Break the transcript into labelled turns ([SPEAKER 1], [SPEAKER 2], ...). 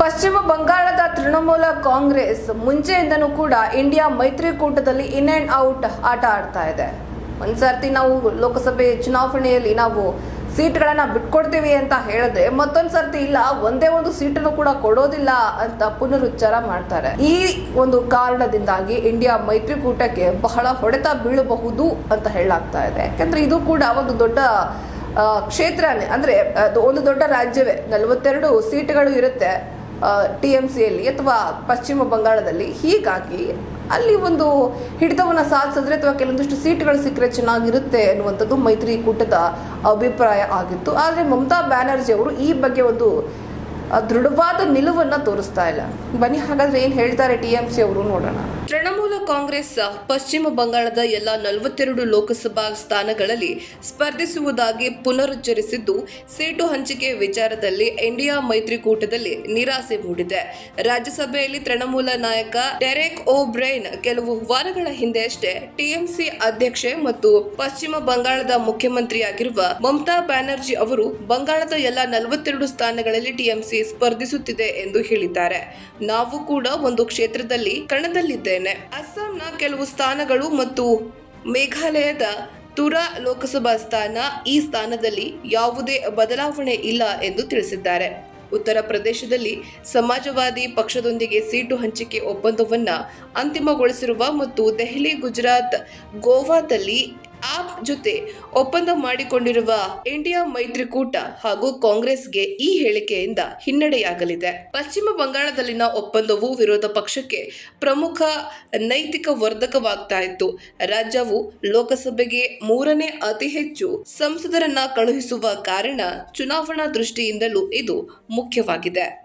[SPEAKER 1] ಪಶ್ಚಿಮ ಬಂಗಾಳದ ತೃಣಮೂಲ ಕಾಂಗ್ರೆಸ್, ಮುಂಚೆಯಿಂದನೂ ಕೂಡ ಇಂಡಿಯಾ ಮೈತ್ರಿಕೂಟದಲ್ಲಿ ಇನ್ ಅಂಡ್ ಔಟ್ ಆಟ ಆಡ್ತಾ ಇದೆ. ಒಂದ್ಸರ್ತಿ ನಾವು ಲೋಕಸಭೆ ಚುನಾವಣೆಯಲ್ಲಿ ನಾವು ಸೀಟ್ಗಳನ್ನ ಬಿಟ್ಕೊಡ್ತೀವಿ ಅಂತ ಹೇಳಿದ್ರೆ ಮತ್ತೊಂದ್ಸರ್ತಿ ಇಲ್ಲ, ಒಂದೇ ಒಂದು ಸೀಟನ್ನು ಕೂಡ ಕೊಡೋದಿಲ್ಲ ಅಂತ ಪುನರುಚ್ಚಾರ ಮಾಡ್ತಾರೆ. ಈ ಒಂದು ಕಾರಣದಿಂದಾಗಿ ಇಂಡಿಯಾ ಮೈತ್ರಿಕೂಟಕ್ಕೆ ಬಹಳ ಹೊಡೆತ ಬೀಳಬಹುದು ಅಂತ ಹೇಳಲಾಗ್ತಾ ಇದೆ. ಯಾಕಂದ್ರೆ ಇದು ಕೂಡ ಒಂದು ದೊಡ್ಡ ಕ್ಷೇತ್ರನೇ. ಅಂದ್ರೆ ಅದು ಒಂದು ದೊಡ್ಡ ರಾಜ್ಯವೇ. ನಲವತ್ತೆರಡು ಸೀಟ್ಗಳು ಇರುತ್ತೆ. ಟಿ ಎಂ ಸಿಯಲ್ಲಿ ಅಥವಾ ಪಶ್ಚಿಮ ಬಂಗಾಳದಲ್ಲಿ ಹೀಗಾಗಿ ಅಲ್ಲಿ ಒಂದು ಹಿಡಿತವನ್ನು ಸಾಧಿಸಿದ್ರೆ ಅಥವಾ ಕೆಲವೊಂದಿಷ್ಟು ಸೀಟ್ಗಳು ಸಿಕ್ಕರೆ ಚೆನ್ನಾಗಿರುತ್ತೆ ಅನ್ನುವಂಥದ್ದು ಮೈತ್ರಿಕೂಟದ ಅಭಿಪ್ರಾಯ ಆಗಿತ್ತು. ಆದರೆ ಮಮತಾ ಬ್ಯಾನರ್ಜಿ ಅವರು ಈ ಬಗ್ಗೆ ಒಂದು ದೃಢವಾದ ನಿಲುವನ್ನು ತೋರಿಸ್ತಾ ಇಲ್ಲ. ಬನ್ನಿ, ಹಾಗಾದರೆ ಏನು ಹೇಳ್ತಾರೆ ಟಿ ಎಂ ಸಿ ಅವರು ನೋಡೋಣ. ತೃಣಮೂಲ ಕಾಂಗ್ರೆಸ್, ಪಶ್ಚಿಮ ಬಂಗಾಳದ ಎಲ್ಲ ನಲವತ್ತೆರಡು ಲೋಕಸಭಾ ಸ್ಥಾನಗಳಲ್ಲಿ ಸ್ಪರ್ಧಿಸುವುದಾಗಿ ಪುನರುಚ್ಚರಿಸಿದ್ದು, ಸೀಟು ಹಂಚಿಕೆ ವಿಚಾರದಲ್ಲಿ ಇಂಡಿಯಾ ಮೈತ್ರಿಕೂಟದಲ್ಲಿ ನಿರಾಸೆ ಮೂಡಿದೆ. ರಾಜ್ಯಸಭೆಯಲ್ಲಿ ತೃಣಮೂಲ ನಾಯಕ ಡೆರೆಕ್ ಓ ಬ್ರೈನ್ ಕೆಲವು ವಾರಗಳ ಹಿಂದೆಯಷ್ಟೇ ಟಿಎಂಸಿ ಅಧ್ಯಕ್ಷೆ ಮತ್ತು ಪಶ್ಚಿಮ ಬಂಗಾಳದ ಮುಖ್ಯಮಂತ್ರಿಯಾಗಿರುವ ಮಮತಾ ಬ್ಯಾನರ್ಜಿ ಅವರು ಬಂಗಾಳದ ಎಲ್ಲ ನಲವತ್ತೆರಡು ಸ್ಥಾನಗಳಲ್ಲಿ ಟಿಎಂಸಿ ಸ್ಪರ್ಧಿಸುತ್ತಿದೆ ಎಂದು ಹೇಳಿದ್ದಾರೆ. ನಾವು ಕೂಡ ಒಂದು ಕ್ಷೇತ್ರದಲ್ಲಿ ಕಣದಲ್ಲಿದ್ದೇನೆ ಅಸ್ಸಾಂನ ಕೆಲವು ಸ್ಥಾನಗಳು ಮತ್ತು ಮೇಘಾಲಯದ ತುರಾ ಲೋಕಸಭಾ ಸ್ಥಾನ ಈ ಸ್ಥಾನದಲ್ಲಿ ಯಾವುದೇ ಬದಲಾವಣೆ ಇಲ್ಲ ಎಂದು ತಿಳಿಸಿದ್ದಾರೆ. ಉತ್ತರ ಪ್ರದೇಶದಲ್ಲಿ ಸಮಾಜವಾದಿ ಪಕ್ಷದೊಂದಿಗೆ ಸೀಟು ಹಂಚಿಕೆ ಒಪ್ಪಂದವನ್ನು ಅಂತಿಮಗೊಳಿಸಿರುವ ಮತ್ತು ದೆಹಲಿ, ಗುಜರಾತ್, ಗೋವಾದಲ್ಲಿ ಆಪ್ ಜೊತೆ ಒಪ್ಪಂದ ಮಾಡಿಕೊಂಡಿರುವ ಇಂಡಿಯಾ ಮೈತ್ರಿಕೂಟ ಹಾಗೂ ಕಾಂಗ್ರೆಸ್ಗೆ ಈ ಹೇಳಿಕೆಯಿಂದ ಹಿನ್ನಡೆಯಾಗಲಿದೆ. ಪಶ್ಚಿಮ ಬಂಗಾಳದಲ್ಲಿನ ಒಪ್ಪಂದವು ವಿರೋಧ ಪಕ್ಷಕ್ಕೆ ಪ್ರಮುಖ ನೈತಿಕ ವರ್ಧಕವಾಗ್ತಾ ಇತ್ತು. ರಾಜ್ಯವು ಲೋಕಸಭೆಗೆ ಮೂರನೇ ಅತಿ ಹೆಚ್ಚು ಸಂಸದರನ್ನ ಕಳುಹಿಸುವ ಕಾರಣ ಚುನಾವಣಾ ದೃಷ್ಟಿಯಿಂದಲೂ ಇದು ಮುಖ್ಯವಾಗಿದೆ.